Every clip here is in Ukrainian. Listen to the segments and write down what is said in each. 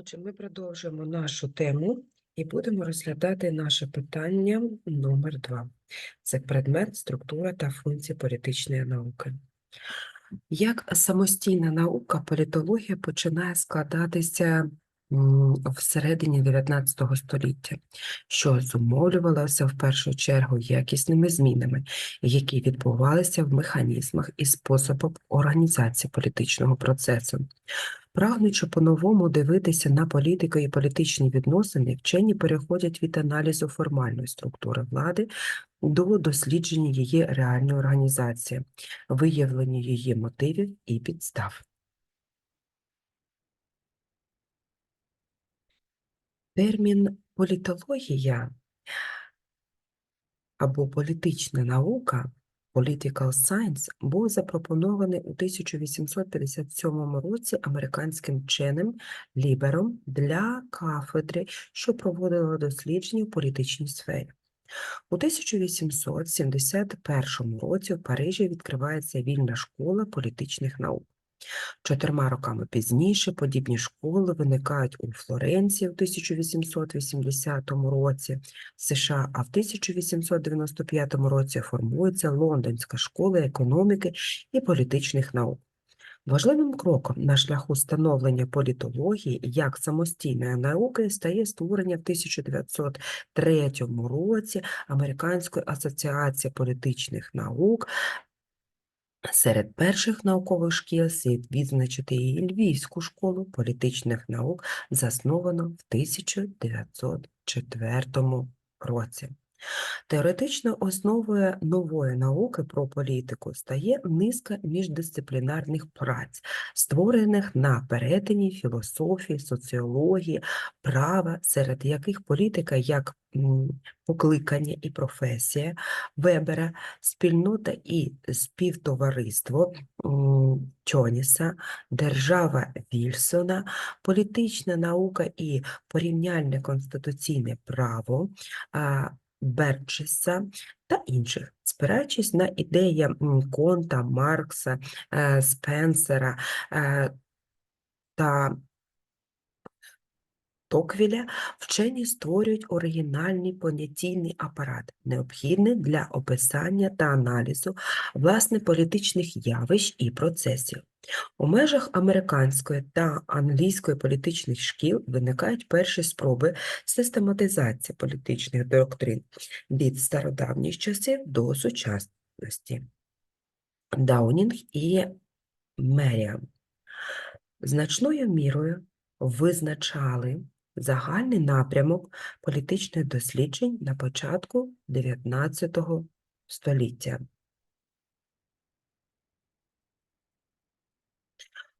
Отже, ми продовжуємо нашу тему і будемо розглядати наше питання номер два. Це предмет, структура та функції політичної науки. Як самостійна наука, політологія починає складатися всередині 19 століття, що зумовлювалося в першу чергу якісними змінами, які відбувалися в механізмах і способах організації політичного процесу. Прагнучи по-новому дивитися на політику і політичні відносини, вчені переходять від аналізу формальної структури влади до дослідження її реальної організації, виявлення її мотивів і підстав. Термін політологія або політична наука Political Science був запропонований у 1857 році американським вченим Лібером для кафедри, що проводила дослідження в політичній сфері. У 1871 році в Парижі відкривається вільна школа політичних наук. Чотирма роками пізніше подібні школи виникають у Флоренції в 1880 році в США, а в 1895 році формується Лондонська школа економіки і політичних наук. Важливим кроком на шляху становлення політології як самостійної науки стає створення в 1903 році Американської асоціації політичних наук, Серед перших наукових шкіл слід відзначити і Львівську школу політичних наук, засновану в 1904 році. Теоретичною основою нової науки про політику стає низка міждисциплінарних праць, створених на перетині філософії, соціології, права, серед яких політика як покликання і професія Вебера, спільнота і співтовариство Чоніса, держава Вільсона, політична наука і порівняльне конституційне право а, Берчеса та інших, спираючись на ідеї Конта, Маркса, е, Спенсера е, та Токвіля, вчені створюють оригінальний понятійний апарат, необхідний для описання та аналізу власне політичних явищ і процесів. У межах американської та англійської політичних шкіл виникають перші спроби систематизації політичних доктрин від стародавніх часів до сучасності. Даунінг і Меріам значною мірою визначали загальний напрямок політичних досліджень на початку XIX століття.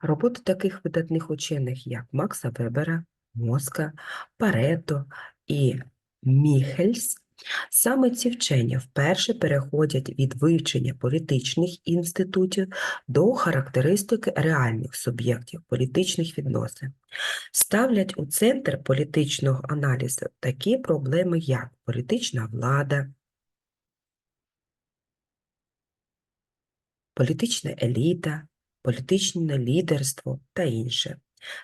Роботи таких видатних учених, як Макса Вебера, Моска, Парето і Міхельс, саме ці вчення вперше переходять від вивчення політичних інститутів до характеристики реальних суб'єктів політичних відносин. Ставлять у центр політичного аналізу такі проблеми, як політична влада, політична еліта, політичне лідерство та інше.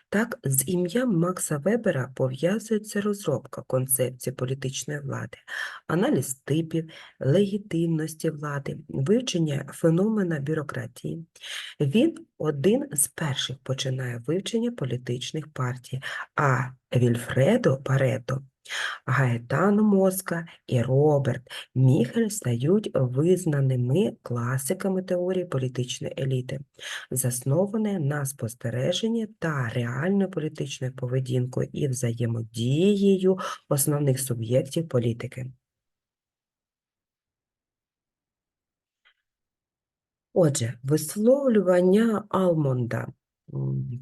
Так, з ім'ям Макса Вебера пов'язується розробка концепції політичної влади, аналіз типів, легітимності влади, вивчення феномена бюрократії. Він один з перших починає вивчення політичних партій, а Вільфредо Парето Гаетано Моска і Роберт Міхель стають визнаними класиками теорії політичної еліти, заснованої на спостереженні та реальною політичною поведінкою і взаємодією основних суб'єктів політики. Отже, висловлювання Алмонда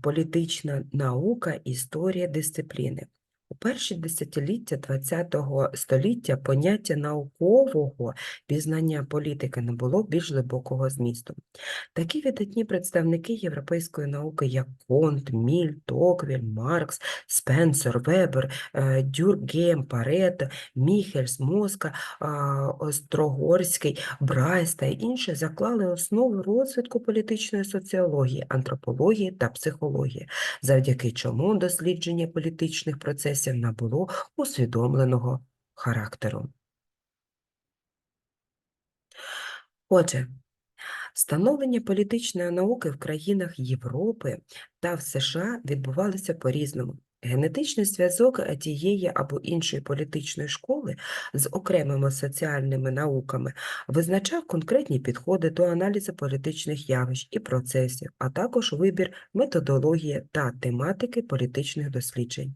політична наука, історія дисципліни. У перші десятиліття ХХ століття поняття наукового пізнання політики не було більш глибокого змісту. Такі видатні представники європейської науки, як Конт, Міль, Токвіль, Маркс, Спенсер, Вебер, е, Дюргем, Парето, Міхельс, Моска, Острогорський, Брайс та інші заклали основи розвитку політичної соціології, антропології та психології, завдяки чому дослідження політичних процесів набуло усвідомленого характеру. Отже, становлення політичної науки в країнах Європи та в США відбувалося по-різному. Генетичний зв'язок тієї або іншої політичної школи з окремими соціальними науками визначав конкретні підходи до аналізу політичних явищ і процесів, а також вибір методології та тематики політичних досліджень.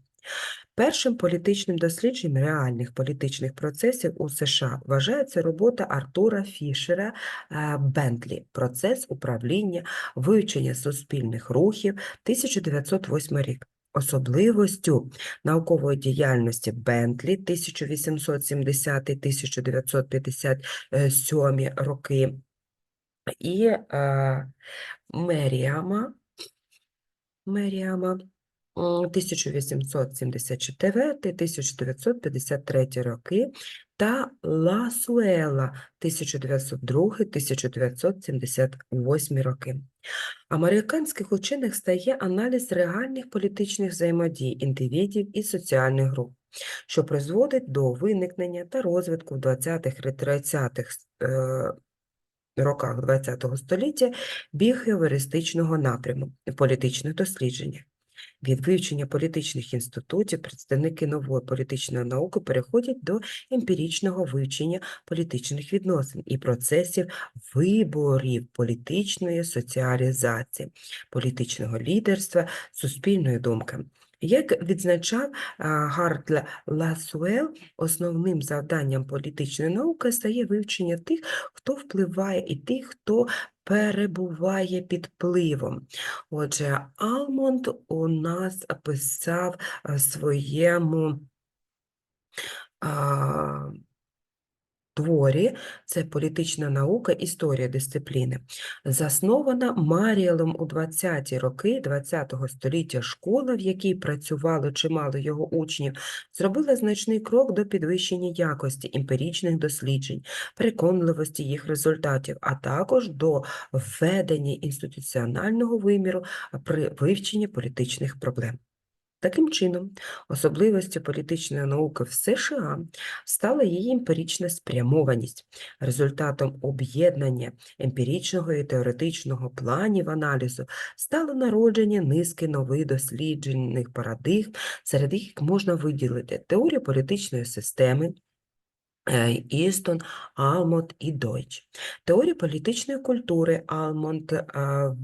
Першим політичним дослідженням реальних політичних процесів у США вважається робота Артура Фішера е, Бентлі «Процес управління, вивчення суспільних рухів» 1908 рік. Особливостю наукової діяльності Бентлі 1870-1957 роки і е, Меріама, Меріама 1874-1953 роки та Ласуела 1902-1978 роки. Американських учених стає аналіз реальних політичних взаємодій індивідів і соціальних груп, що призводить до виникнення та розвитку в 20-30-х е, роках ХХ століття біхевіористичного напряму в політичних дослідженнях. Від вивчення політичних інститутів представники нової політичної науки переходять до емпіричного вивчення політичних відносин і процесів виборів політичної соціалізації, політичного лідерства, суспільної думки. Як відзначав Гарт Ласуел, основним завданням політичної науки стає вивчення тих, хто впливає, і тих, хто перебуває під пливом. Отже, Алмонд у нас писав своєму а, творі це політична наука, історія дисципліни, заснована Маріелом у 20-ті роки ХХ століття школа, в якій працювало чимало його учнів, зробила значний крок до підвищення якості емпіричних досліджень, переконливості їх результатів, а також до введення інституціонального виміру при вивченні політичних проблем. Таким чином, особливістю політичної науки в США стала її емпірична спрямованість. Результатом об'єднання емпіричного і теоретичного планів аналізу стало народження низки нових досліджених парадигм, серед яких можна виділити теорію політичної системи, Істон, Алмот і Дойч. Теорія політичної культури Алмонт, е,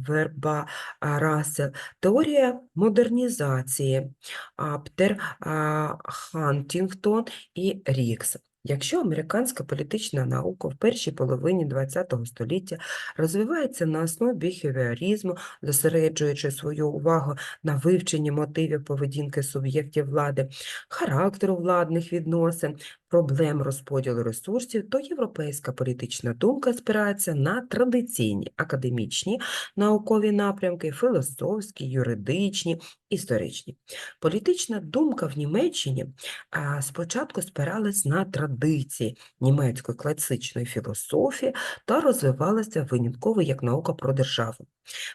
Верба, е, Рассел, теорія модернізації Аптер, е, Хантінгтон і Рікс. Якщо американська політична наука в першій половині ХХ століття розвивається на основі біхевіоризму, зосереджуючи свою увагу на вивченні мотивів поведінки суб'єктів влади, характеру владних відносин, проблем розподілу ресурсів, то європейська політична думка спирається на традиційні академічні наукові напрямки, філософські, юридичні, історичні. Політична думка в Німеччині спочатку спиралась на традиції німецької класичної філософії та розвивалася винятково як наука про державу.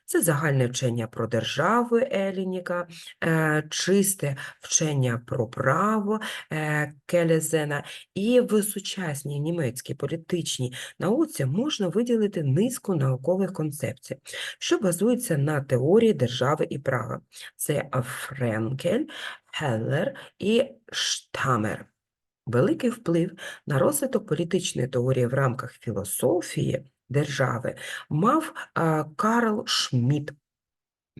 Це загальне вчення про державу Елініка, е, чисте вчення про право е, Келезена, і в сучасній німецькій політичній науці можна виділити низку наукових концепцій, що базуються на теорії держави і права. Це Френкель, Геллер і Штамер. Великий вплив на розвиток політичної теорії в рамках філософії держави мав Карл Шмідт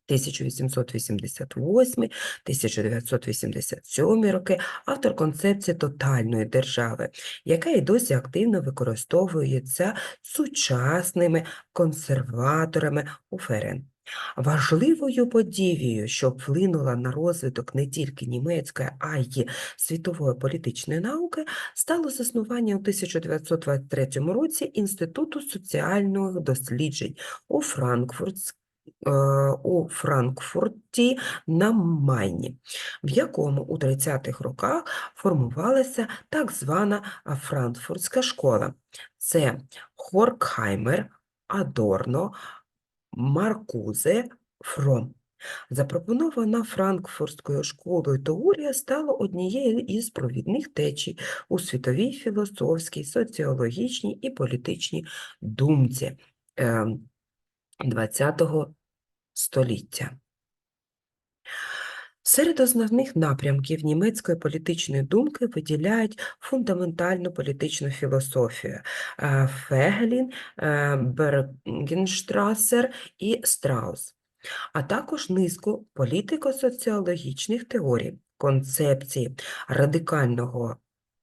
1888-1987 роки, автор концепції тотальної держави, яка і досі активно використовується сучасними консерваторами у ФРН. Важливою подією, що вплинула на розвиток не тільки німецької, а й світової політичної науки, стало заснування у 1923 році Інституту соціальних досліджень у Франкфуртській е, у Франкфурті на Майні, в якому у 30-х роках формувалася так звана Франкфуртська школа. Це Хоркхаймер, Адорно, Маркузе, Фром. Запропонована Франкфуртською школою теорія стала однією із провідних течій у світовій філософській, соціологічній і політичній думці ХХ століття. Серед основних напрямків німецької політичної думки виділяють фундаментальну політичну філософію е, Фегелін, е, Бергенштрасер і Страус, а також низку політико-соціологічних теорій, концепції радикального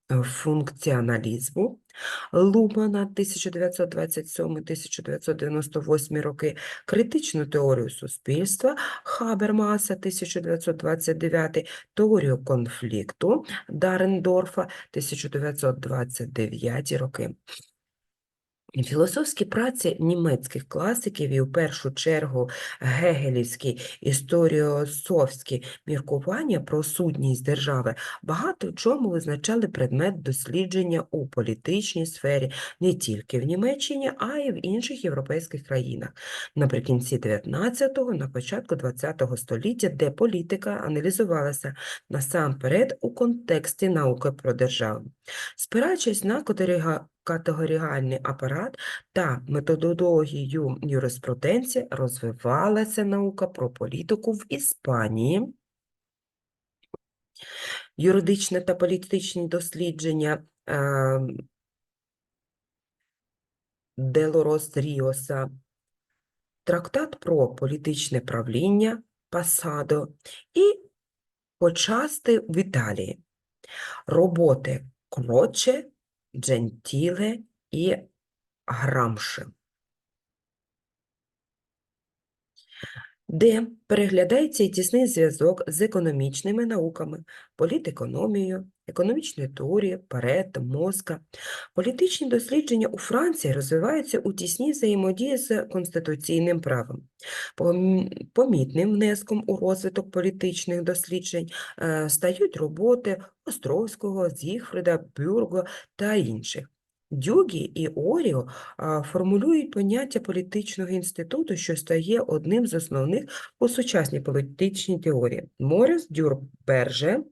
функціоналізму, Лумана 1927-1998 роки, критичну теорію суспільства Хабермаса 1929, теорію конфлікту Дарендорфа 1929 роки. Філософські праці німецьких класиків і в першу чергу гегелівські історіософські міркування про сутність держави багато в чому визначали предмет дослідження у політичній сфері не тільки в Німеччині, а й в інших європейських країнах. Наприкінці 19-го, на початку 20-го століття, де політика аналізувалася насамперед у контексті науки про державу. Спираючись на категоріальний апарат та методологію юриспруденції, розвивалася наука про політику в Іспанії. Юридичне та політичні дослідження е, Делорос Ріоса, трактат про політичне правління Пасадо і почасти в Італії. Роботи Кроче, Джентіле і Грамши. де переглядається і тісний зв'язок з економічними науками, політекономією, економічною теорією, Паретто, Моска. Політичні дослідження у Франції розвиваються у тісній взаємодії з конституційним правом. Помітним внеском у розвиток політичних досліджень е, стають роботи Островського, Зігфрида, Бюрго та інших. Дюгі і Оріо формулюють поняття політичного інституту, що стає одним з основних у сучасній політичній теорії. Моріс Дюрберже, е,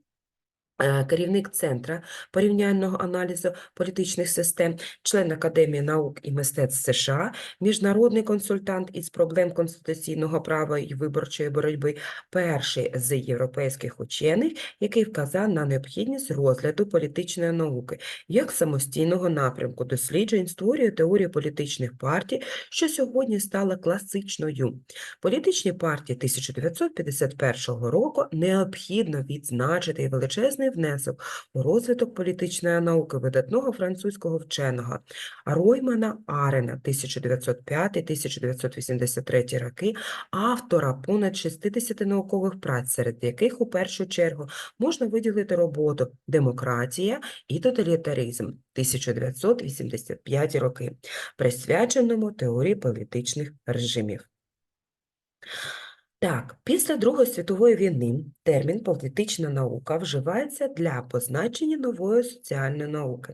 керівник Центра порівняльного аналізу політичних систем, член Академії наук і мистецтв США, міжнародний консультант із проблем конституційного права і виборчої боротьби, перший з європейських учених, який вказав на необхідність розгляду політичної науки як самостійного напрямку досліджень, створює теорію політичних партій, що сьогодні стала класичною. Політичні партії 1951 року необхідно відзначити величезний внесок у розвиток політичної науки видатного французького вченого Роймана Арена 1905-1983 роки, автора понад 60 наукових праць, серед яких у першу чергу можна виділити роботу «Демократія і тоталітаризм» 1985 роки, присвяченому теорії політичних режимів. Так, після Другої світової війни термін політична наука вживається для позначення нової соціальної науки,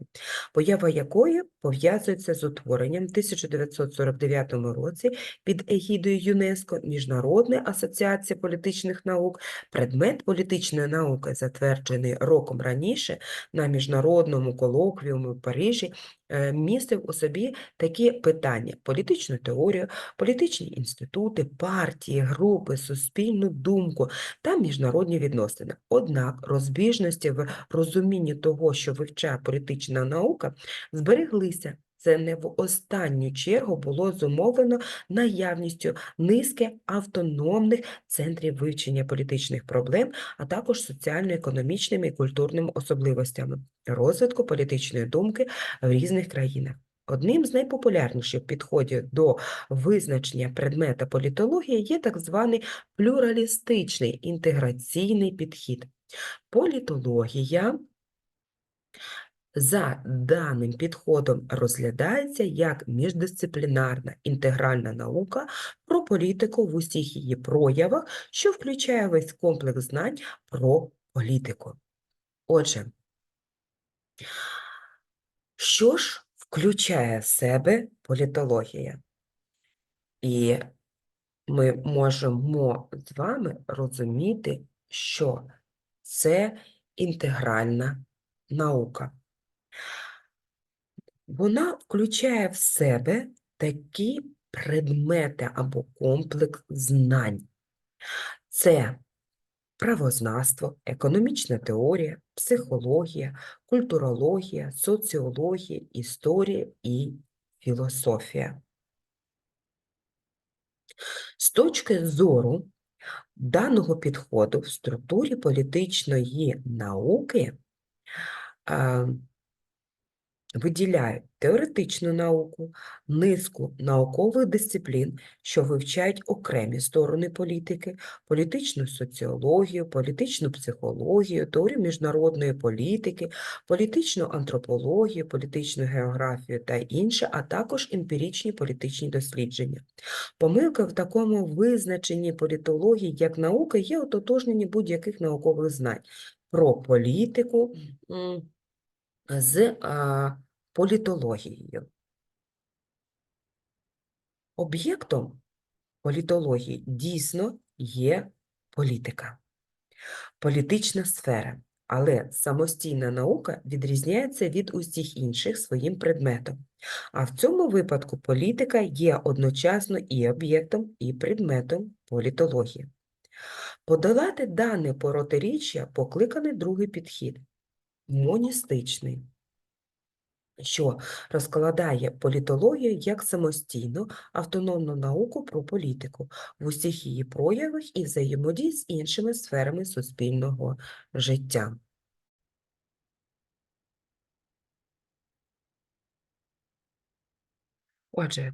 поява якої пов'язується з утворенням в 1949 році під егідою ЮНЕСКО Міжнародної асоціації політичних наук. Предмет політичної науки, затверджений роком раніше на міжнародному колоквіумі в Парижі, е, містив у собі такі питання: політичну теорію, політичні інститути, партії, групи, суспільну думку та міжнародні відносини. Однак розбіжності в розумінні того, що вивчає політична наука, збереглися. Це не в останню чергу було зумовлено наявністю низки автономних центрів вивчення політичних проблем, а також соціально-економічними і культурними особливостями розвитку політичної думки в різних країнах. Одним з найпопулярніших підходів до визначення предмета політологія є так званий плюралістичний інтеграційний підхід. Політологія за даним підходом розглядається як міждисциплінарна інтегральна наука про політику в усіх її проявах, що включає весь комплекс знань про політику. Отже, що ж включає в себе політологія? І ми можемо з вами розуміти, що це інтегральна наука. Вона включає в себе такі предмети або комплекс знань. Це правознавство, економічна теорія, психологія, культурологія, соціологія, історія і філософія. З точки зору даного підходу в структурі політичної науки а, виділяють теоретичну науку, низку наукових дисциплін, що вивчають окремі сторони політики, політичну соціологію, політичну психологію, теорію міжнародної політики, політичну антропологію, політичну географію та інше, а також емпіричні політичні дослідження. Помилка в такому визначенні політології як науки є ототожнені будь-яких наукових знань про політику з а, політологією. Об'єктом політології дійсно є політика, політична сфера, але самостійна наука відрізняється від усіх інших своїм предметом. А в цьому випадку політика є одночасно і об'єктом, і предметом політології. Подолати дане протиріччя покликаний другий підхід моністичний, що розкладає політологію як самостійну автономну науку про політику в усіх її проявах і взаємодії з іншими сферами суспільного життя. Отже,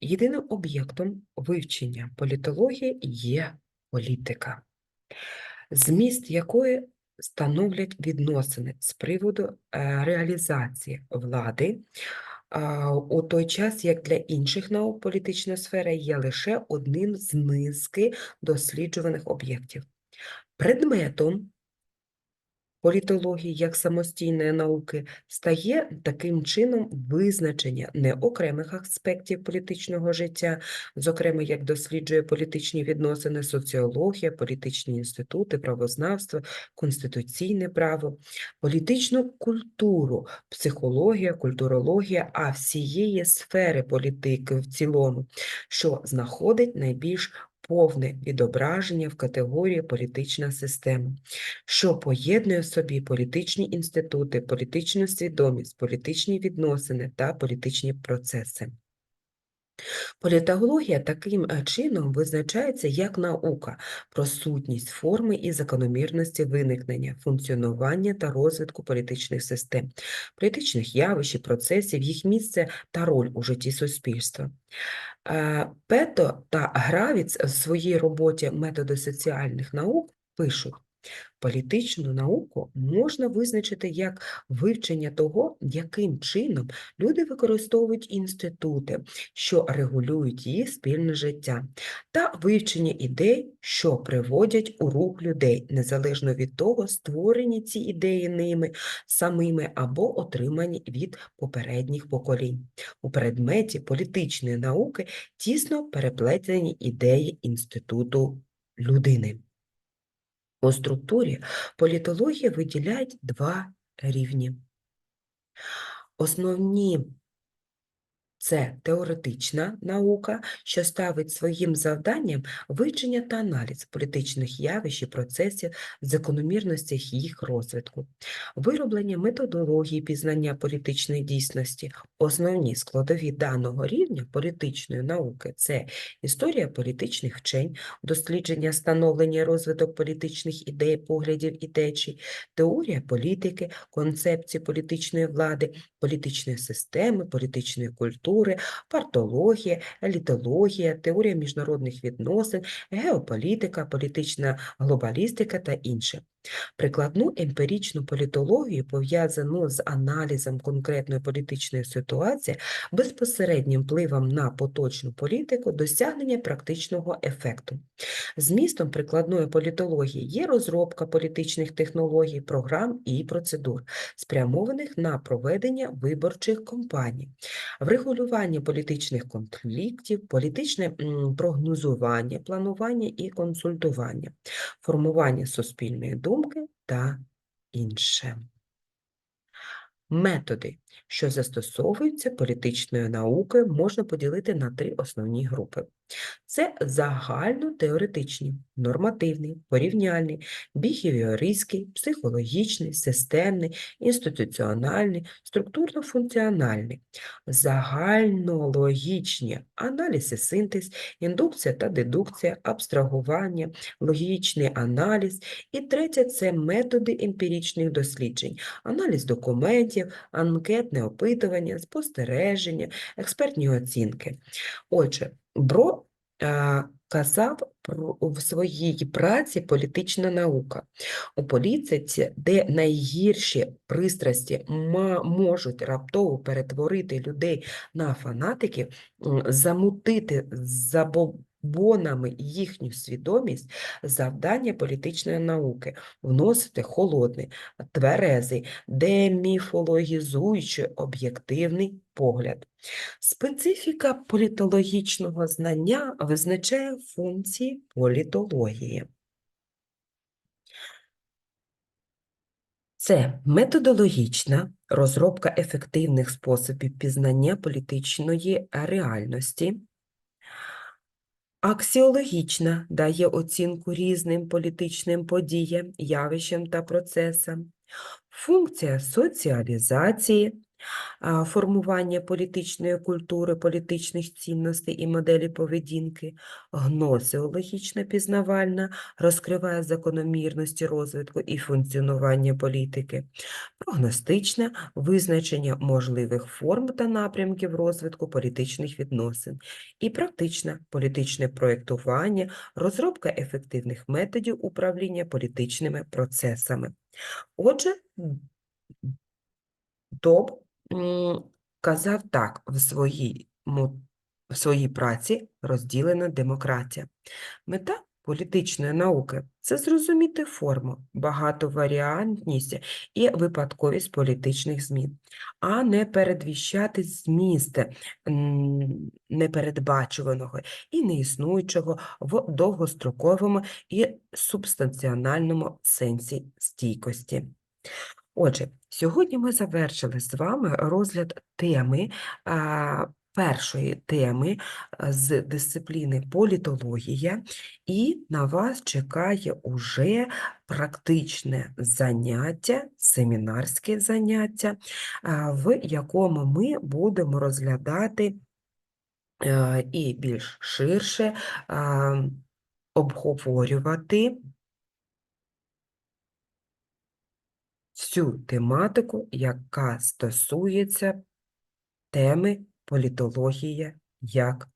єдиним об'єктом вивчення політології є політика, зміст якої становлять відносини з приводу е, реалізації влади, у той час, як для інших наук політична сфера є лише одним з низки досліджуваних об'єктів. Предметом політології як самостійної науки стає таким чином визначення не окремих аспектів політичного життя, зокрема, як досліджує політичні відносини, соціологія, політичні інститути, правознавство, конституційне право, політичну культуру, психологія, культурологія, а всієї сфери політики в цілому, що знаходить найбільш повне відображення в категорії політична система, що поєднує в собі політичні інститути, політичну свідомість, політичні відносини та політичні процеси. Політологія таким е, чином визначається як наука про сутність форми і закономірності виникнення, функціонування та розвитку політичних систем, політичних явищ і процесів, їх місце та роль у житті суспільства. Е, Пето та Гравіц в своїй роботі методи соціальних наук пишуть, Політичну науку можна визначити як вивчення того, яким чином люди використовують інститути, що регулюють їх спільне життя, та вивчення ідей, що приводять у рух людей, незалежно від того, створені ці ідеї ними самими або отримані від попередніх поколінь. У предметі політичної науки тісно переплетені ідеї інституту людини. У структурі політології виділяють два рівні. Основні Це теоретична наука, що ставить своїм завданням вивчення та аналіз політичних явищ і процесів, закономірностях їх розвитку, вироблення методології пізнання політичної дійсності. Основні складові даного рівня політичної науки це історія політичних вчень, дослідження становлення розвиток політичних ідей, поглядів і течій, теорія політики, концепції політичної влади, політичної системи, політичної культури, партологія, елітологія, теорія міжнародних відносин, геополітика, політична глобалістика та інше. Прикладну емпіричну політологію, пов'язану з аналізом конкретної політичної ситуації, безпосереднім впливом на поточну політику, досягнення практичного ефекту. Змістом прикладної політології є розробка політичних технологій, програм і процедур, спрямованих на проведення виборчих кампаній, врегулювання політичних конфліктів, політичне прогнозування, планування і консультування, формування суспільної думки та інше. Методи, що застосовуються політичною наукою, можна поділити на три основні групи. Це загальнотеоретичні, нормативний, порівняльний, біхевіористський, психологічний, системний, інституціональний, структурно-функціональний, загальнологічні аналіз і синтез, індукція та дедукція, абстрагування, логічний аналіз. І третє це методи емпіричних досліджень, аналіз документів, анкетне опитування, спостереження, експертні оцінки. Отже, Бро е, казав про в своїй праці політична наука. У політиці, де найгірші пристрасті можуть раптово перетворити людей на фанатиків, замутити забобонами їхню свідомість, завдання політичної науки вносити холодний, тверезий, деміфологізуючий об'єктивний погляд. Специфіка політологічного знання визначає функції політології. Це методологічна розробка ефективних способів пізнання політичної реальності, аксіологічна дає оцінку різним політичним подіям, явищам та процесам, функція соціалізації, формування політичної культури, політичних цінностей і моделі поведінки, гносеологічна пізнавальна розкриває закономірності розвитку і функціонування політики, прогностичне визначення можливих форм та напрямків розвитку політичних відносин, і практичне політичне проєктування, розробка ефективних методів управління політичними процесами. Отже, Доб казав так в своїй, в своїй праці розділена демократія. Мета політичної науки це зрозуміти форму, багатоваріантність і випадковість політичних змін, а не передвіщати зміст непередбачуваного і неіснуючого в довгостроковому і субстанціональному сенсі стійкості. Отже, сьогодні ми завершили з вами розгляд теми, першої теми з дисципліни політологія, і на вас чекає уже практичне заняття, семінарське заняття, в якому ми будемо розглядати е, і більш ширше обговорювати всю тематику, яка стосується теми політологія як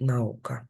наука.